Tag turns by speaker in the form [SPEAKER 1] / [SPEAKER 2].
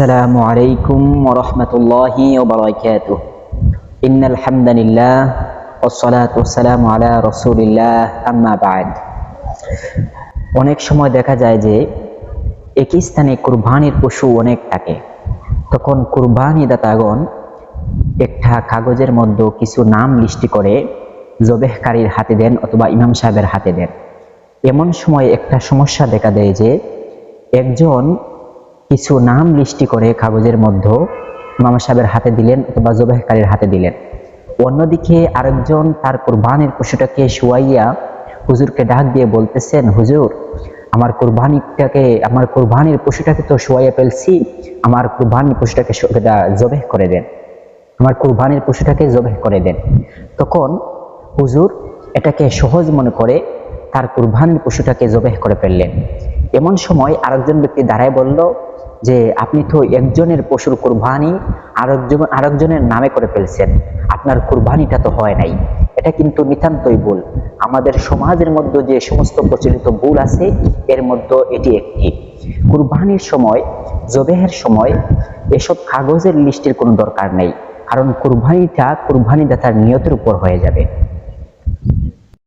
[SPEAKER 1] السلام عليكم ورحمة الله وبركاته إن الحمد لله والصلاة والسلام على رسول الله أما بعد অনেক সময় দেখা যায় যে একই স্থানে কুরবানির পশু অনেক থাকে তখন কুরবানি দাতাগণ একটা কাগজের মধ্যে কিছু নাম লিস্টি করে জবেহকারীর হাতে দেন অথবা ইমাম সাহেবের হাতে দেন এমন সময় একটা সমস্যা দেখা দেয় যে একজন কিছু নাম লিস্টি করে কাগজের মধ্যে মামা সাহেবের হাতে দিলেন অথবা জবেহকারীর হাতে দিলেন। অন্যদিকে আরেকজন তার কোরবানির পশুটাকে শুয়াইয়া হুজুরকে ডাক দিয়ে বলতেছেন, হুজুর, আমার কোরবানিটাকে, আমার কোরবানির পশুটাকে তো শুয়াইয়া ফেলছি, আমার কোরবানির পশুটাকে জবেহ করে দেন। আমার কুরবানির পশুটাকে জবেহ করে দেন। তখন হুজুর এটাকে সহজ মনে করে তার কুরবানির পশুটাকে জবেহ করে ফেললেন। এমন সময় আরেকজন ব্যক্তি দাঁড়ায় বলল যে আপনি তো একজনের পশুর কুরবানি আরেকজন আরেকজনের নামে করে ফেলছেন। আপনার কুরবানিটা তো হয় নাই। এটা কিন্তু নিতান্তই ভুল। আমাদের সমাজের মধ্যে যে সমস্ত প্রচলিত ভুল আছে, এর মধ্যে এটি একটি। কুরবানির সময়, জবেহের সময় এসব কাগজের লিস্টের কোনো দরকার নেই। কারণ কুরবানিটা কুরবানি দাতার নিয়তের উপর হয়ে যাবে।